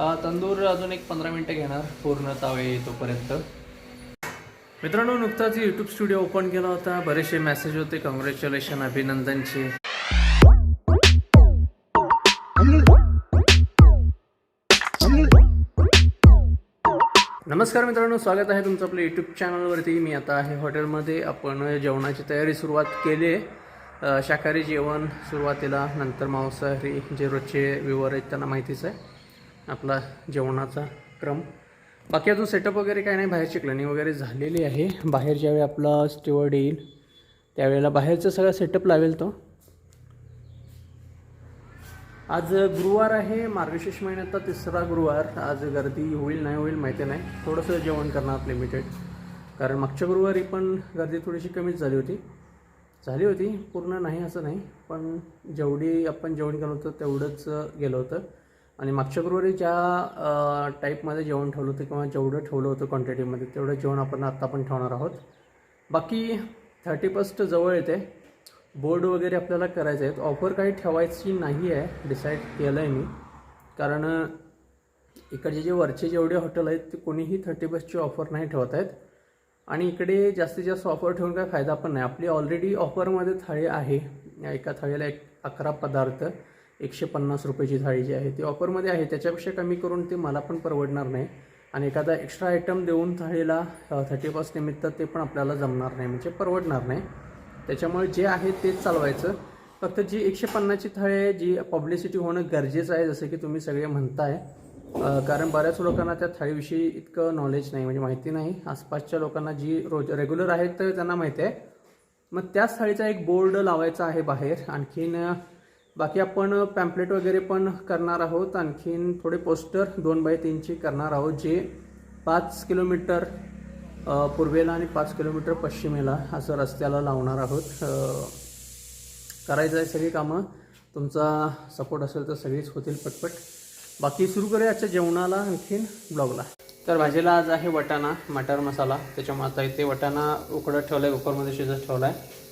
तंदूर अजून एक पंधरा मिनटं घेणार पूर्ण तावे येतोपर्यंत. मित्रांनो नुकताच यूट्यूब स्टुडिओ ओपन केला होता. बरेचसे मेसेज होते. कॉंग्रॅच्युलेशन अभिनंदनचे. नमस्कार मित्रांनो स्वागत आहे तुमचं आपल्या यूट्यूब चॅनलवरती मी आता आहे हॉटेलमध्ये आपण जेवणाची तयारी सुरुवात केली. आहे शाकाहारी जेवण सुरुवातीला नंतर मांसाहारी जे रोजचे व्ह्यूवर आहेत त्यांना माहितीच आहे. आपला जेवणाचा क्रम. बाकी अजून सेटअप वगैरे काय नाही बाहेरची क्लिनिंग वगैरे झालेली आहे. बाहेर ज्यावेळी आपला स्टेवर्ड येईल त्यावेळेला बाहेरचं सगळं सेटअप लावेल तो. आज गुरुवार आहे मार्गशीर्ष महिन्याचा तिसरा गुरुवार. आज गर्दी होईल नाही होईल माहिती नाही. थोडंसं जेवण करणार लिमिटेड कारण मागच्या गुरुवारी पण गर्दी थोडीशी कमीच झाली होती. झाली होती पूर्ण नाही असं नाही. पण जेवढी आपण जेवण केलं होतं तेवढंच गेलं होतं. आणि मागच्या गुरुवारी ज्या टाईपमध्ये जेवण ठेवलं होतं किंवा जेवढं ठेवलं होतं क्वांटिटीमध्ये तेवढं जेवण आपण आत्ता पण ठेवणार आहोत. बाकी थर्टी फर्स्ट जवळ येते. बोर्ड वगैरे आपल्याला करायचे आहेत. ऑफर काही ठेवायची नाही आहे डिसाईड केलं आहे मी. कारण इकडचे जे वरचे जेवढे हॉटेल आहेत ते कोणीही थर्टी फर्स्टची ऑफर नाही ठेवत आहेत. आणि इकडे जास्तीत जास्त ऑफर ठेवून काय फायदा पण नाही. आपली ऑलरेडी ऑफरमध्ये थाळी आहे. या एका थाळीला एक अकरा पदार्थ. एकशे पन्नास रुपयाची थाळी जी आहे ती ऑफरमध्ये आहे. त्याच्यापेक्षा कमी करून ते मला पण परवडणार नाही. आणि एखादा एक्स्ट्रा आयटम देऊन थाळीला थर्टी फर्स्ट निमित्त ते पण आपल्याला जमणार नाही. म्हणजे परवडणार नाही. त्याच्यामुळे जे आहे तेच चालवायचं. फक्त जी एकशे पन्नासची थाळी आहे जी पब्लिसिटी होणं गरजेचं आहे जसं की तुम्ही सगळे म्हणताय कारण बऱ्याच लोकांना त्या थाळीविषयी इतकं नॉलेज नाही म्हणजे माहिती नाही. आसपासच्या लोकांना जी रोज रेग्युलर आहेत तर त्यांना माहिती आहे. मग त्याच थाळीचा एक बोर्ड लावायचा आहे बाहेर. आणखीन बाकी आपण पॅम्पलेट वगैरे पण करणार आहोत. आणखीन थोडे पोस्टर दोन बाय तीनचे करणार आहोत जे पाच किलोमीटर पूर्वेला आणि पाच किलोमीटर पश्चिमेला असं रस्त्याला लावणार आहोत. करायचं आहे सगळी कामं. तुमचा सपोर्ट असेल तर सगळीच होतील पटपट. बाकी सुरू करूया आजच्या जेवणाला आणखीन ब्लॉगला तर भाजीला आज आहे वटाणा मटर मसाला. त्याच्यामुळे आता इथे वटाणा उकडत ठेवला आहे कुकरमध्ये शिजत ठेवला आहे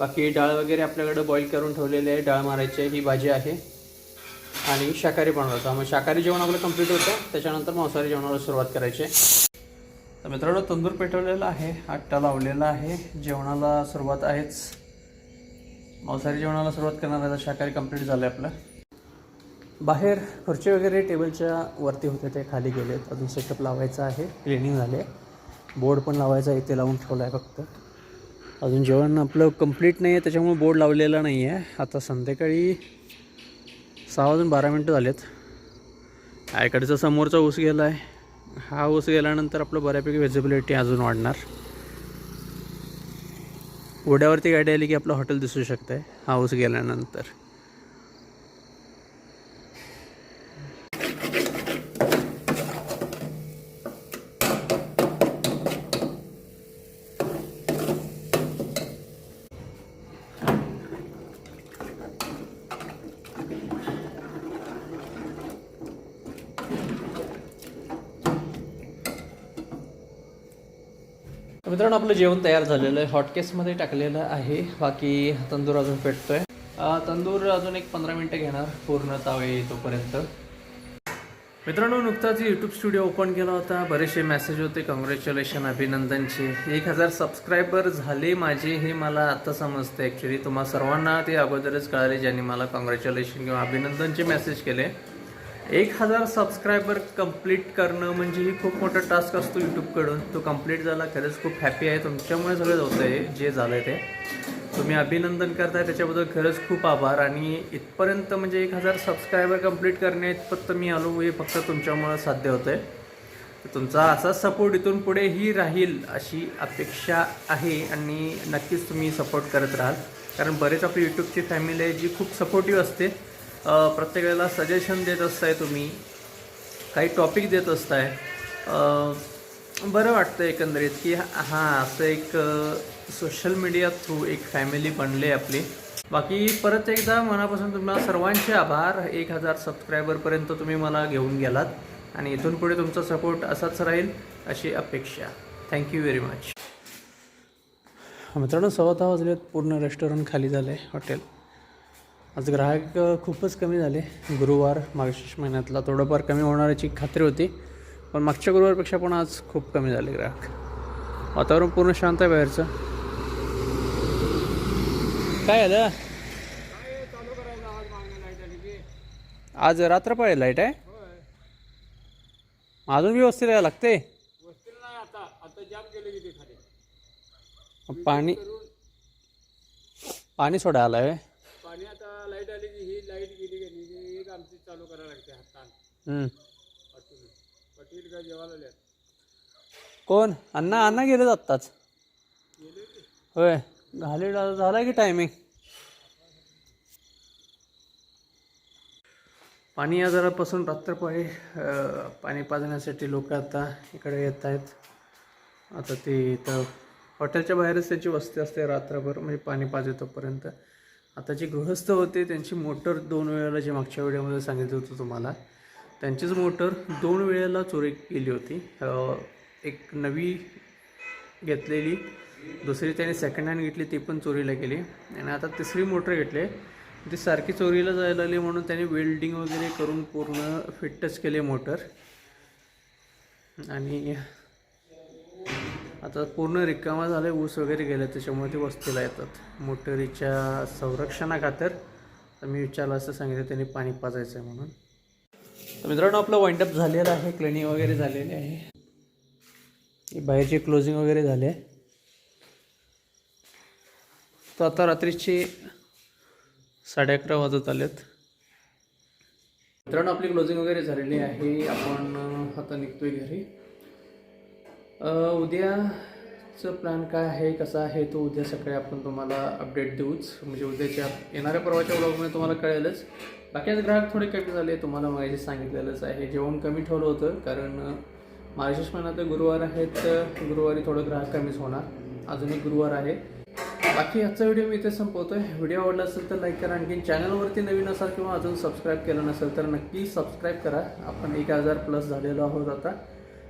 बाकी डाळ वगैरे आपल्याकडं बॉईल करून ठेवलेली आहे. डाळ मारायची ही भाजी आहे. आणि शाकाहारी बनवायचा मग शाकाहारी जेवण आपलं कंप्लीट होतं. त्याच्यानंतर मांसाहारी जेवणाला सुरुवात करायची आहे. तर मित्रांनो तंदूर पेटवलेला आहे आट्टा लावलेला आहे. जेवणाला सुरुवात आहेच. मांसाहारी जेवणाला सुरुवात करणार आहे. शाकाहारी कंप्लीट झालं आहे आपलं. बाहेर खुर्ची वगैरे टेबलच्या वरती होते ते खाली गेलेत. अजून सेटअप लावायचं आहे. क्लिनिंग झाले. बोर्ड पण लावायचा आहे. इथे लावून ठेवला आहे फक्त. अजून जेवण आपलं कंप्लीट नाही आहे त्याच्यामुळे बोर्ड लावलेला नाही आहे आता संध्याकाळी सहा वाजून बारा मिनटं झालेत. आयकडचा समोरचा ऊस गेला आहे हा ऊस गेल्यानंतर आपलं बऱ्यापैकी व्हिजिबिलिटी अजून वाढणार. उड्यावरती गाडी आली की आपलं हॉटेल दिसू शकतं आहे हा ऊस गेल्यानंतर. तर मित्रांनो आपलं जेवण तयार झालेलं आहे. हॉटकेसमध्ये टाकलेलं आहे. बाकी तंदूर अजून पेटतोय. तंदूर अजून एक पंधरा मिनटं घेणार. पूर्ण तावे येतोपर्यंत मित्रांनो नुकताच यूट्यूब स्टुडिओ ओपन केला होता. बरेचसे मेसेज होते. कॉंग्रॅच्युलेशन अभिनंदनचे. एक हजार सबस्क्रायबर झाले माझे हे मला आता समजतं ॲक्च्युली तुम्हा सर्वांना ते अगोदरच कळाले ज्यांनी मला कॉंग्रॅच्युलेशन किंवा अभिनंदनचे मेसेज केले. एक हजार सबस्क्रायबर कंप्लीट करणं म्हणजे ही खूप मोठा टास्क असतो यूट्यूबकडून तो कंप्लीट झाला खरंच खूप हॅपी आहे. तुमच्यामुळे सगळं होतं आहे जे झालं आहे ते. तुम्ही अभिनंदन करताय त्याच्याबद्दल खरंच खूप आभार. आणि इथपर्यंत म्हणजे एक हजार सबस्क्रायबर कंप्लीट करणे इथपर्यंत मी आलो हे फक्त तुमच्यामुळं साध्य होतं आहे तुमचा असाच सपोर्ट इथून पुढेही राहील अशी अपेक्षा आहे आणि नक्कीच तुम्ही सपोर्ट करत राहाल. कारण बरेच आपली यूट्यूबची फॅमिली आहे जी खूप सपोर्टिव्ह असते. प्रत्येक वेळेला सजेशन देत असताय तुम्ही काही टॉपिक देत असताय. बरं वाटतं एकंदरीत की हां असं एक सोशल मीडिया थ्रू एक फॅमिली बनली आहे आपली. बाकी परत एकदा मनापासून तुम्हाला सर्वांचे आभार. एक हजार सबस्क्रायबरपर्यंत तुम्ही मला घेऊन गेलात आणि इथून पुढे तुमचा सपोर्ट असाच राहील अशी अपेक्षा. थँक्यू व्हेरी मच मित्रांनो सव्वा दहा वाजलेत. पूर्ण रेस्टॉरंट खाली झालं आहे हॉटेल आज ग्राहक खूपच कमी झाले. गुरुवार मागच्या महिन्यातला. थोडंफार कमी होणाऱ्याची खात्री होती पण मागच्या गुरुवारपेक्षा पण आज खूप कमी झाले ग्राहक. वातावरण पूर्ण शांत आहे बाहेरचं. काय झालं? आज रात्रपाळी लाइट आहे? अजून व्यवस्थित यायला लागते? पाणी पाणी सोडायला आलाय व्हय? पाणी आता लाइट आली की ही लाइट गेली की नाही की एक आमची चालू करायला लागते हातान हम्म. पाटील पाटील का जेवायला कोण? अण्णा अण्णा गेले आत्ताच. होय. घाले झाला की टायमिंग पाणी आजारापासून रात्रपाळी पाणी पाजण्यासाठी लोक आता इकडे येत आहेत. आता ते इथं हॉटेलच्या बाहेरच त्यांची वस्ती असते रात्रभर म्हणजे पाणी पाजतोपर्यंत. आता जे गृहस्थ होते त्यांची मोटर दोन वेळेला जे मागच्या व्हिडिओमध्ये सांगितलं होतं तुम्हाला त्यांचीच मोटर दोन वेळेला चोरी केली होती. एक नवी घेतलेली दुसरी त्याने सेकंड हँड घेतली ती पण चोरीला गेली. आणि आता तिसरी मोटर घेतली. ती सारखी चोरीला जायला लागली म्हणून त्याने वेल्डिंग वगैरे करून पूर्ण फिटच केले मोटर. आणि आता पूर्ण रिकामा झालं ऊस वगैरे गेलं त्याच्यामुळे ते वस्तीला येतात. मोटरीच्या संरक्षणाखातर मी विचारलं असं सांगितलं त्यांनी पाणी पाजायचं आहे म्हणून. तर मित्रांनो आपलं वाइंडअप झालेलं आहे. क्लिनिंग वगैरे झालेली आहे. बाहेरचे बाहेरची क्लोजिंग वगैरे झाले. आहे तर आता रात्रीचे साडे अकरा वाजत आलेत. मित्रांनो आपली क्लोजिंग वगैरे झालेली आहे. आपण आता निघतोय घरी. उद्या चं प्लॅन काय आहे कसा आहे तो उद्या सकाळी आपण तुम्हाला अपडेट देऊच. म्हणजे उद्याच्या येणाऱ्या परवाच्या ब्लॉगमध्ये तुम्हाला कळेलच. बाकी आज ग्राहक थोडे कमी झाले तुम्हाला माहिती सांगितलेलंच आहे. जेवण कमी ठेवलं होतं कारण अं, मार्गशीर्ष महिन्यात गुरुवार आहेत तर गुरुवारी थोडं ग्राहक कमीच होणार. अजून एक गुरुवार आहे. बाकी आजचा व्हिडिओ मी इथे संपवतोय. व्हिडिओ आवडला असेल तर लाईक करा. आणखी चॅनलवरती नवीन असाल किंवा अजून सबस्क्राईब केलं नसेल तर नक्की सबस्क्राईब करा. आपण एक हजार प्लस झालेलो आहोत आता.